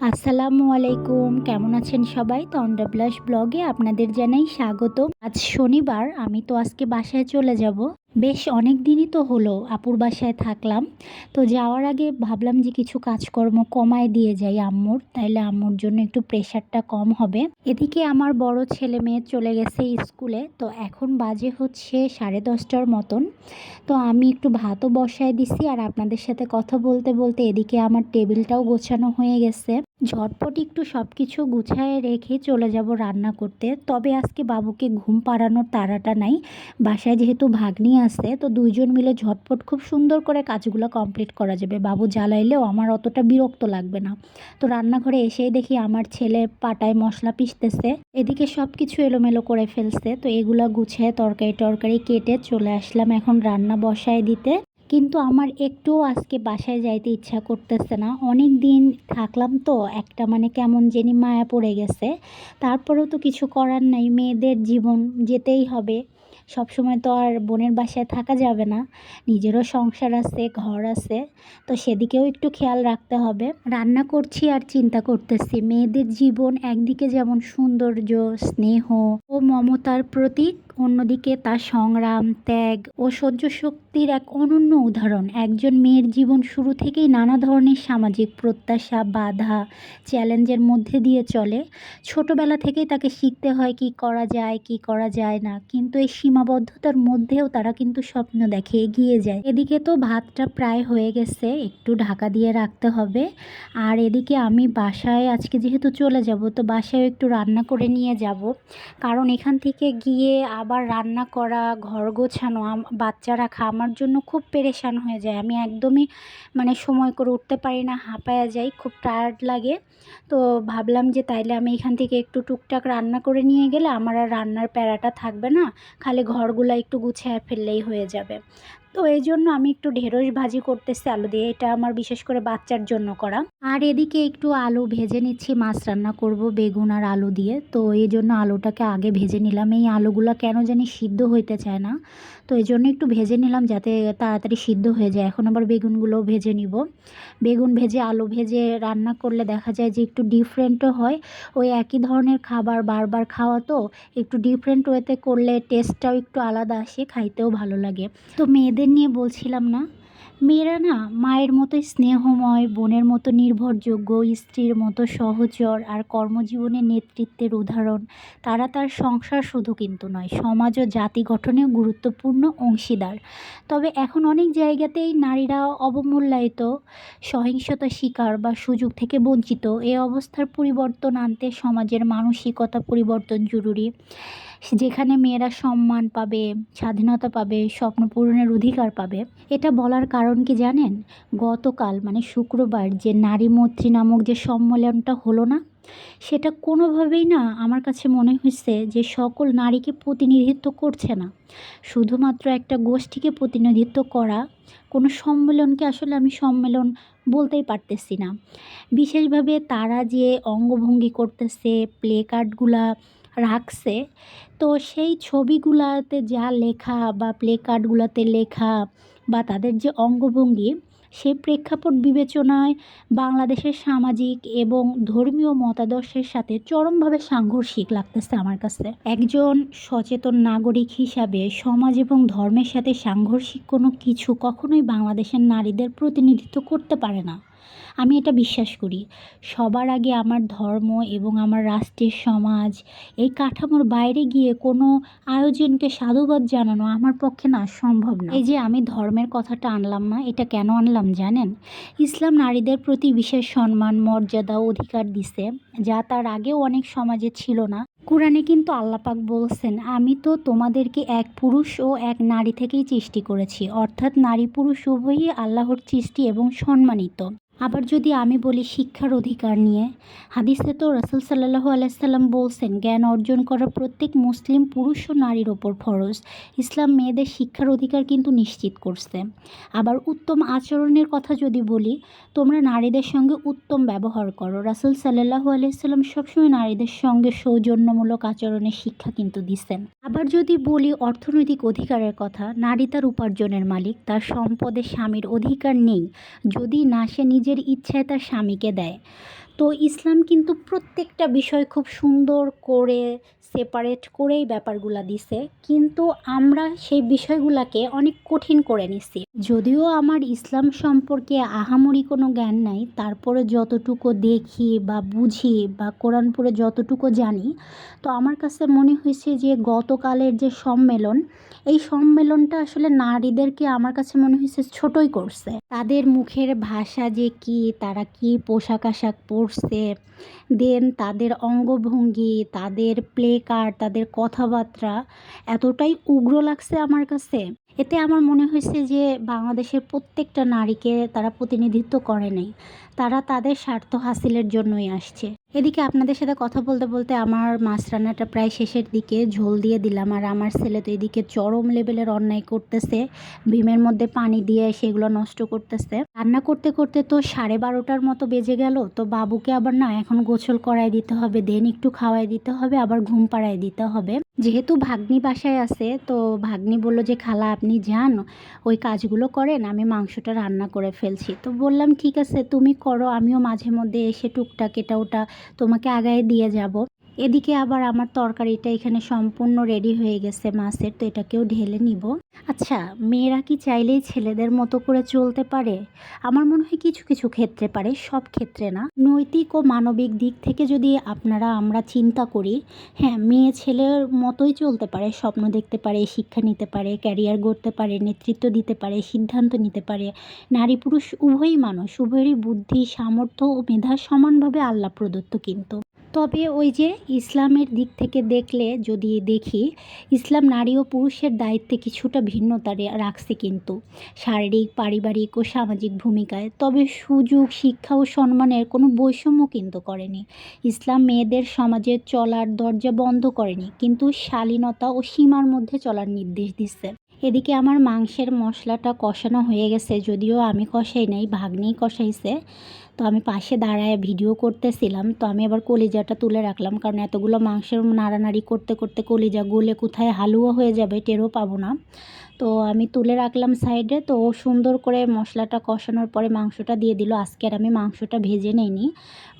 আসসালামু আলাইকুম। কেমন আছেন সবাই? তন্দ্রাবিলাস ব্লগে আপনাদের জানাই স্বাগত আজ শনিবার, আমি তো আজকে বাসায় চলে যাব। বেশ অনেক দিনই তো হলো আপুর বাসায় থাকলাম। তো যাওয়ার আগে ভাবলাম যে কিছু কাজকর্ম কমায় দিয়ে যাই আম্মুর, তাইলে আম্মুর জন্য একটু প্রেশারটা কম হবে। এদিকে আমার বড় ছেলে মেয়ে চলে গেছে স্কুলে, তো এখন বাজে হচ্ছে সাড়ে দশটার মতন। তো আমি একটু ভাতও বসায় দিছি আর আপনাদের সাথে কথা বলতে বলতে এদিকে আমার টেবিলটাও গোছানো হয়ে গেছে। ঝটপট একটু সব কিছু গুছায় রেখে চলে যাব রান্না করতে। তবে আজকে বাবুকে ঘুম পাড়ানোর তাড়াটা নাই। বাসায় যেহেতু ভাগ্নি আছে তো দুইজন মিলে ঝটপট খুব সুন্দর করে কাজগুলো কমপ্লিট করা যাবে। বাবু জ্বালাইলেও আমার অতটা বিরক্ত লাগবে না। তো রান্নাঘরে এসেই দেখি আমার ছেলে পাটায় মশলা পিষতেছে। এদিকে সব কিছু এলোমেলো করে ফেলছে, তো এগুলো গুছিয়ে তরকারি টরকারি কেটে চলে আসলাম এখন রান্না বসায় দিতে। কিন্তু আমার একটুও আজকে বাসায় যাইতে ইচ্ছা করতেছে না। অনেক দিন থাকলাম তো, একটা মানে কেমন জানি মায়া পড়ে গেছে। তারপরেও তো কিছু করার নাই, মেয়েদের জীবন যেতেই হবে। সবসময় তো আর বোনের বাসায় থাকা যাবে না। নিজেরও সংসার আছে, ঘর আছে। তো সেদিকেও একটু খেয়াল রাখতে হবে। রান্না করছি আর চিন্তা করতেছি। মেয়েদের জীবন একদিকে যেমন সৌন্দর্য, স্নেহ ও মমতার প্রতীক অন্যদিকে তার সংগ্রাম, ত্যাগ ও সহ্য শক্তির এক অনন্য উদাহরণ। একজন মেয়ের জীবন শুরু থেকেই নানা ধরনের সামাজিক প্রত্যাশা, বাধা, চ্যালেঞ্জের মধ্যে দিয়ে চলে। ছোটবেলা থেকেই তাকে শিখতে হয় কি করা যায়, কি করা যায় না। কিন্তু এই সীমাবদ্ধতার মধ্যেও তারা কিন্তু স্বপ্ন দেখে এগিয়ে যায়। এদিকে তো ভাতটা প্রায় হয়ে গেছে, একটু ঢাকা দিয়ে রাখতে হবে। আর এদিকে আমি বাসায়, আজকে যেহেতু চলে যাব, তো বাসায় একটু রান্না করে নিয়ে যাব। কারণ এখান থেকে গিয়ে আবার রান্না করা, ঘর গোছানো বাচ্চা রাখা আমার জন্য খুব পেরেশান হয়ে যায়। আমি একদমই মানে সময় করে উঠতে পারি না, হাঁপায়া যাই, খুব টায়ার্ড লাগে। তো ভাবলাম যে তাইলে আমি এখান থেকে একটু টুকটাক রান্না করে নিয়ে গেলে আমার আর রান্নার প্যারাটা থাকবে না, খালি ঘরগুলো একটু গুছিয়ে ফেললেই হয়ে যাবে। তো এই জন্য আমি একটু ঢেঁড়স ভাজি করতেছি আলু দিয়ে। এটা আমার বিশেষ করে বাচ্চার জন্য করা। আর এদিকে একটু আলু ভেজে নিচ্ছি, মাছ রান্না করব বেগুন আর আলু দিয়ে। তো এই জন্য আলুটাকে আগে ভেজে নিলাম। এই আলুগুলো কেন জানি সিদ্ধ হইতে চায় না। তো এই জন্য একটু ভেজে নিলাম যাতে তাড়াতাড়ি সিদ্ধ হয়ে যায়। এখন আবার বেগুনগুলোও ভেজে নিব। বেগুন ভেজে, আলু ভেজে রান্না করলে দেখা যায় যে একটু ডিফারেন্টও হয়। ওই একই ধরনের খাবার বারবার খাওয়া তো একটু ডিফারেন্ট ওয়েতে করলে টেস্টটাও একটু আলাদা আসে, খাইতেও ভালো লাগে। তো মেয়েদের নিয়ে বলছিলাম না। মেয়েরা না মায়ের মতোই স্নেহময়, বোনের মতো নির্ভরযোগ্য, স্ত্রীর মতো সহচর আর কর্মজীবনের নেতৃত্বের উদাহরণ। তারা তার সংসার শুধু কিন্তু নয়, সমাজ ও জাতি গঠনেও গুরুত্বপূর্ণ অংশীদার। তবে এখন অনেক জায়গাতেই নারীরা অবমূল্যায়িত, সহিংসতা শিকার বা সুযোগ থেকে বঞ্চিত। এ অবস্থার পরিবর্তন আনতে সমাজের মানসিকতা পরিবর্তন জরুরি। যেখানে মেয়েরা সম্মান পাবে, স্বাধীনতা পাবে, স্বপ্ন পূরণের অধিকার পাবে। এটা বলার কারণ কি জানেন? গতকাল মানে শুক্রবার, যে নারী মৈত্রী নামক যে সম্মেলনটা হলো না, সেটা কোনোভাবেই না আমার কাছে মনে হয়েছে যে সকল নারীকে প্রতিনিধিত্ব করছে না। শুধুমাত্র একটা গোষ্ঠীকে প্রতিনিধিত্ব করা, কোনো সম্মেলনকে আসলে আমি সম্মেলন বলতেই পারতেছি না। বিশেষভাবে তারা যে অঙ্গভঙ্গি করতেছে, প্লে কার্ডগুলা রাখছে। তো সেই ছবিগুলাতে যা লেখা বা প্লে কার্ডগুলোতে লেখা বা তাদের যে অঙ্গভঙ্গি সেই প্রেক্ষাপট বিবেচনায় বাংলাদেশের সামাজিক এবং ধর্মীয় মতাদর্শের সাথে চরমভাবে সাংঘর্ষিক লাগতেছে আমার কাছে। একজন সচেতন নাগরিক হিসাবে সমাজ এবং ধর্মের সাথে সাংঘর্ষিক কোনো কিছু কখনোই বাংলাদেশের নারীদের প্রতিনিধিত্ব করতে পারে না। আমি এটা বিশ্বাস করি। সবার আগে আমার ধর্ম এবং আমার রাষ্ট্রের সমাজ, এই কাঠামোর বাইরে গিয়ে কোনো আয়োজনকে সাধুবাদ জানানো আমার পক্ষে না, সম্ভব না। এই যে আমি ধর্মের কথাটা আনলাম না, এটা কেন আনলাম জানেন? ইসলাম নারীদের প্রতি বিশেষ সম্মান, মর্যাদা অধিকার দিছে, যা তার আগেও অনেক সমাজে ছিল না। কোরআনে কিন্তু আল্লাপাক বলছেন, আমি তো তোমাদেরকে এক পুরুষ ও এক নারী থেকেই সৃষ্টি করেছি, অর্থাৎ নারী পুরুষ উভয়ই আল্লাহর সৃষ্টি এবং সম্মানিত। আবার যদি আমি বলি শিক্ষার অধিকার নিয়ে, হাদিসে তো রসুল সাল্লাহু আলাইসাল্লাম বলছেন, জ্ঞান অর্জন করা প্রত্যেক মুসলিম পুরুষ ও নারীর ওপর ফরজ। ইসলাম মেয়েদের শিক্ষার অধিকার কিন্তু নিশ্চিত করছে। আবার উত্তম আচরণের কথা যদি বলি, তোমরা নারীদের সঙ্গে উত্তম ব্যবহার করো। রাসুল সাল্লাহু আলাইসাল্লাম সবসময় নারীদের সঙ্গে সৌজন্যমূলক আচরণের শিক্ষা কিন্তু দিচ্ছেন। আবার যদি বলি অর্থনৈতিক অধিকারের কথা, নারী তার উপার্জনের মালিক, তার সম্পদে স্বামীর অধিকার নেই। যদি না সে নিজের ইচ্ছায় তার স্বামীকে দেয়। তো ইসলাম কিন্তু প্রত্যেকটা বিষয় খুব সুন্দর করে সেপারেট করেই ব্যাপারগুলা দিছে। কিন্তু আমরা সেই বিষয়গুলোকে অনেক কঠিন করে নিছি। যদিও আমার ইসলাম সম্পর্কে আহামরি কোনো জ্ঞান নাই, তারপরে যতটুকু দেখি বা বুঝি বা কোরআন পড়ে যতটুকু জানি, তো আমার কাছে মনে হয়েছে যে গতকালের যে সম্মেলন, এই সম্মেলনটা আসলে নারীদেরকে আমার কাছে মনে হয়েছে ছোটই করছে। তাদের মুখের ভাষা যে কি, তারা কি পোশাক আশাক পরছে দেন তাদের অঙ্গভঙ্গি তাদের প্লে কার্ড তাদের কথাবার্তা এতটাই উগ্র লাগছে আমার কাছে। এতে আমার মনে হয়েছে যে বাংলাদেশের প্রত্যেকটা নারীকে তারা প্রতিনিধিত্ব করে নাই। তারা তাদের স্বার্থ হাসিলের জন্যই আসছে। এদিকে আপনাদের সাথে কথা বলতে বলতে আমার মাছ রান্নাটা প্রায় শেষের দিকে ঝোল দিয়ে দিলাম আর আমার ছেলে তো এদিকে চরম লেভেলের অন্যায় করতেছে। ভীমের মধ্যে পানি দিয়ে সেগুলো নষ্ট করতেছে। রান্না করতে করতে তো সাড়ে বারোটার মতো বেজে গেল। তো বাবুকে আবার না এখন গোসল করাই দিতে হবে, দেন একটু খাওয়াই দিতে হবে, আবার ঘুম পাড়াই দিতে হবে। যেহেতু ভাগ্নি বাসায় আছে, তো ভাগ্নি বলল যে, খালা, আপনি যান, ওই কাজগুলো করেন, আমি মাংসটা রান্না করে ফেলছি। তো বললাম, ঠিক আছে, তুমি করো, আমিও মাঝে মধ্যে এসে টুকটাক এটা ওটা তোমাকে আগায় দিয়ে যাব। এদিকে আবার আমার তরকারিটা এখানে সম্পূর্ণ রেডি হয়ে গেছে মাছের, তো এটাকেও ঢেলে নিব। আচ্ছা মেয়েরা কি চাইলেই ছেলেদের মতো করে চলতে পারে? আমার মনে হয় কিছু কিছু ক্ষেত্রে পারে, সব ক্ষেত্রে না। নৈতিক ও মানবিক দিক থেকে যদি আপনারা, আমরা চিন্তা করি হ্যাঁ মেয়ে ছেলের মতোই চলতে পারে, স্বপ্ন দেখতে পারে, শিক্ষা নিতে পারে ক্যারিয়ার গড়তে পারে, নেতৃত্ব দিতে পারে, সিদ্ধান্ত নিতে পারে, নারী পুরুষ উভয়ই মানুষ, উভয়েরই বুদ্ধি, সামর্থ্য ও মেধা সমানভাবে আল্লাহ প্রদত্ত কিন্তু। তবে ওই যে ইসলামের দিক থেকে দেখলে যদি দেখি, ইসলাম নারী ও পুরুষের দায়িত্বে কিছুটা ভিন্নতা রাখছে কিন্তু। শারীরিক, পারিবারিক ও সামাজিক ভূমিকায়। তবে সুযোগ, শিক্ষা ও সম্মানের কোনো বৈষম্য কিন্তু করেনি। ইসলাম মেয়েদের সমাজে চলার দরজা বন্ধ করেনি, কিন্তু শালীনতা ও সীমার মধ্যে চলার নির্দেশ দিচ্ছে। এদিকে আমার মাংসের মশলাটা কষানো হয়ে গেছে, যদিও আমি কষাই নাই ভাগ্নেই কষাইছে। তো আমি পাশে দাঁড়ায় ভিডিও করতেছিলাম, তো আমি আবার কলিজাটা তুলে রাখলাম, কারণ এতগুলো মাংসের নাড়ানাড়ি করতে করতে কলিজা গলে কোথায় হালুয়া হয়ে যাবে টেরও পাবো না। তো আমি তুলে রাখলাম সাইডে। তো ও সুন্দর করে মশলাটা কষানোর পরে মাংসটা দিয়ে দিল। আজকে আর আমি মাংসটা ভেজে নেইনি।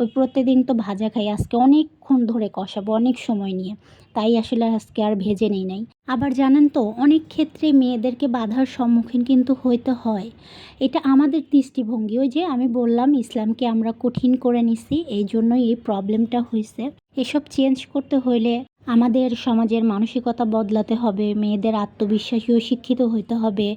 ওই প্রত্যেকদিন তো ভাজা খাই। আজকে অনেকক্ষণ ধরে কষাবো, অনেক সময় নিয়ে। তাই আসলে আজকে আর ভেজে নেই নাই। আবার জানেন তো, অনেক ক্ষেত্রে মেয়েদেরকে বাধার সম্মুখীন কিন্তু হইতে হয়। এটা আমাদের দৃষ্টিভঙ্গি। ওই যে আমি বললাম, ইসলামকে আমরা কঠিন করে নিছি। এই জন্যই এই প্রবলেমটা হয়েছে এসব চেঞ্জ করতে হইলে আমাদের সমাজের মানসিকতা বদলাতে হবে, মেয়েদের আত্মবিশ্বাসী ও শিক্ষিত হইতে হবে,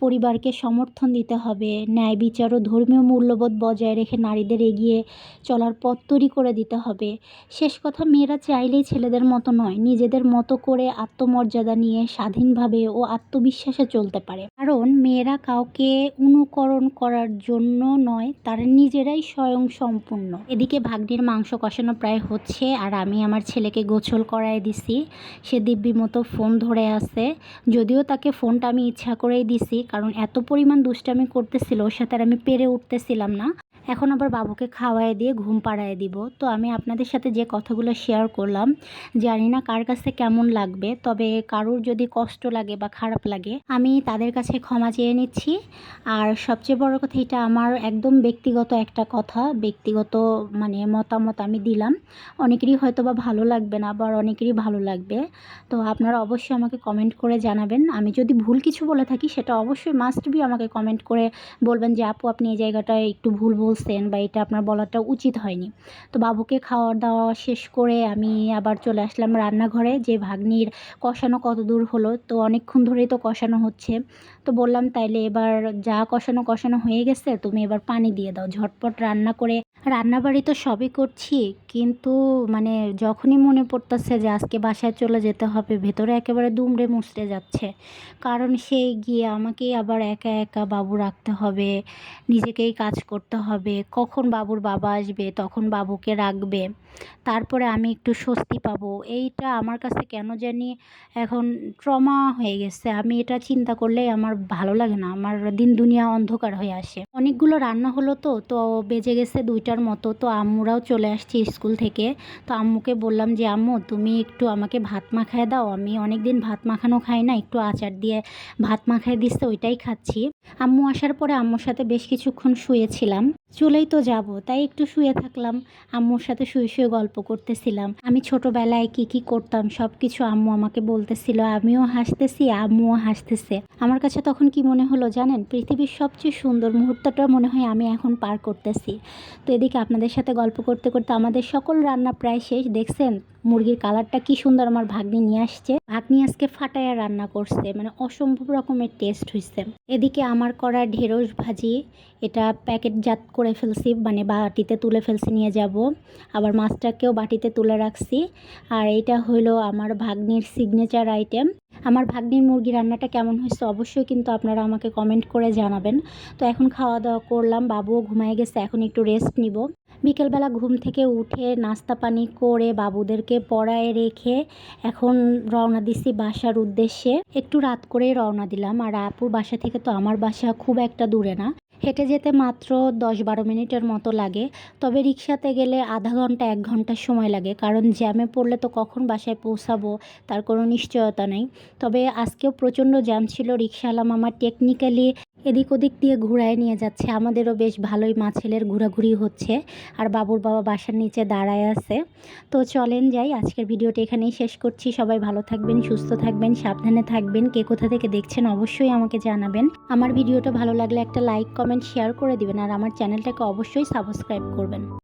পরিবারকে সমর্থন দিতে হবে, ন্যায় বিচার ও ধর্মীয় মূল্যবোধ বজায় রেখে নারীদের এগিয়ে চলার পথ তৈরি করে দিতে হবে। শেষ কথা, মেয়েরা চাইলেই ছেলেদের মতো নয়, নিজেদের মতো করে আত্মমর্যাদা নিয়ে স্বাধীনভাবে ও আত্মবিশ্বাসে চলতে পারে। কারণ, মেয়েরা কাউকে অনুকরণ করার জন্য নয়, তারা নিজেরাই স্বয়ং সম্পূর্ণ। এদিকে ভাগ্নির মাংস কষানো প্রায় হচ্ছে, আর আমি আমার ছেলেকে গোছল করায় দিছি। সে দিব্যি মতো ফোন ধরে আছে। যদিও তাকে ফোনটা আমি ইচ্ছা করেই দিছি, কারণ এত পরিমাণ দুষ্টামি করতেছিল, ওর সাথে আর আমি পেরে উঠতেছিলাম না। এখন আবার বাবুকে খাওয়াই দিয়ে ঘুম পাড়ায় দিব। তো আমি আপনাদের সাথে যে কথাগুলো শেয়ার করলাম, জানি না কার কাছে কেমন লাগবে, তবে কারোর যদি কষ্ট লাগে বা খারাপ লাগে, আমি তাদের কাছে ক্ষমা চেয়ে নিচ্ছি। আর সবচেয়ে বড় কথা, এটা আমার একদম ব্যক্তিগত একটা কথা, ব্যক্তিগত মানে মতামত আমি দিলাম। অনেকেরই হয়তো বা ভালো লাগবে না, আবার অনেকেরই ভালো লাগবে। তো আপনারা অবশ্যই আমাকে কমেন্ট করে জানাবেন। আমি যদি ভুল কিছু বলে থাকি, সেটা অবশ্যই মাস্ট বি আমাকে কমেন্ট করে বলবেন যে, আপু, আপনি এই জায়গাটায় একটু ভুল বলছেন বা এটা আপনার বলাটা উচিত হয়নি। তো বাবুকে খাওয়া দাওয়া শেষ করে আমি আবার চলে আসলাম রান্নাঘরে। যে ভাগ্নির কষানো কত দূর হলো, তো অনেকক্ষণ ধরেই তো কষানো হচ্ছে। তো বললাম, তাইলে এবার যা কষানো কষানো হয়ে গেছে, তুমি এবার পানি দিয়ে দাও। ঝটপট রান্না করে, রান্নাবাড়ি তো সবই করছি, কিন্তু মানে যখনই মনে পড়তেছে যে আজকে বাসায় চলে যেতে হবে, ভেতরে একেবারে দুমড়ে মুচড়ে যাচ্ছে। কারণ সেই গিয়ে আমাকেই আবার একা একা বাবু রাখতে হবে, নিজেকেই কাজ করতে হবে। কখন বাবুর বাবা আসবে, তখন বাবুকে রাখবে। তারপরে আমি একটু স্বস্তি পাবো। এইটা আমার কাছে কেন জানি এখন ট্রমা হয়ে গেছে। আমি এটা চিন্তা করলেই আমার ভালো লাগে না। আমার দিন দুনিয়া অন্ধকার হয়ে আসে। অনেকগুলো রান্না হলো তো তো বেজে গেছে দুইটার মতো। তো আম্মুরাও চলে আসছে স্কুল থেকে। তো আম্মুকে বললাম যে, আম্মু, তুমি একটু আমাকে ভাত মাখায় দাও। আমি অনেক দিন ভাত মাখানো খাই না। একটু আচার দিয়ে ভাত মাখায় দিচ্ছে ওইটাই খাচ্ছি। আম্মু আসার পরে আম্মুর সাথে বেশ কিছুক্ষণ শুয়েছিলাম। চলেই তো যাব, তাই একটু শুয়ে থাকলাম। আম্মুর সাথে শুয়ে শুয়ে গল্প করতেছিলাম। আমি ছোটবেলায় কি কি করতাম সব কিছু আম্মু আমাকে বলতেছিল, আমিও হাসতেছি, আম্মুও হাসতেছে। আমার কাছে তখন কি মনে হলো জানেন, পৃথিবীর সবচেয়ে সুন্দর মুহূর্তটা মনে হয় আমি এখন পার করতেছি। তো এদিকে আপনাদের সাথে গল্প করতে করতে আমাদের সকল রান্না প্রায় শেষ, দেখছেন? মুরগির কালারটা কি সুন্দর আমার ভাগ্নি নিয়ে আসছে। ভাগ্নি আজকে ফাটায়া রান্না করছে মানে অসম্ভব রকমের টেস্ট হয়েছে এদিকে আমার করা ঢেঁড়স ভাজি, এটা প্যাকেটজাত করে ফেলছি মানে বাটিতে তুলে ফেলছি, নিয়ে যাব। আবার মাছটাকেও বাটিতে তুলে রাখছি। আর এটা হলো আমার ভাগ্নির সিগনেচার আইটেম আমার ভাগ্নির মুরগি রান্নাটা কেমন হয়েছে অবশ্যই কিন্তু আপনারা আমাকে কমেন্ট করে জানাবেন। তো এখন খাওয়া দাওয়া করলাম, বাবুও ঘুমায় গেছে, এখন একটু রেস্ট নিব। বিকেলবেলা ঘুম থেকে উঠে নাস্তা পানি করে বাবুদেরকে পড়ায় রেখে এখন রওনা দিছি বাসার উদ্দেশ্যে। একটু রাত করেই রওনা দিলাম। আর আপুর বাসা থেকে তো আমার বাসা খুব একটা দূরে না। হেঁটে যেতে মাত্র দশ বারো মিনিটের মতো লাগে। তবে রিক্সাতে গেলে আধা ঘণ্টা, এক ঘণ্টা সময় লাগে। কারণ জ্যামে পড়লে তো কখন বাসায় পৌঁছাবো, তার কোনো নিশ্চয়তা নেই। তবে আজকেও প্রচণ্ড জ্যাম ছিল। রিক্সাওয়ালা মামা টেকনিক্যালি এদিক ওদিক দিয়ে ঘুরায় নিয়ে যাচ্ছে। আমাদেরও বেশ ভালোই মা ছেলের ঘোরাঘুরি হচ্ছে আর বাবুর বাবা বাসার নিচে দাঁড়ায় আছে। তো চলেন যাই, আজকের ভিডিওটি এখানেই শেষ করছি। সবাই ভালো থাকবেন, সুস্থ থাকবেন, সাবধানে থাকবেন। কে কোথা থেকে দেখছেন অবশ্যই আমাকে জানাবেন। আমার ভিডিওটা ভালো লাগলে একটা লাইক, কমেন্ট, শেয়ার করে দিবেন আর আমার চ্যানেলটাকে অবশ্যই সাবস্ক্রাইব করবেন।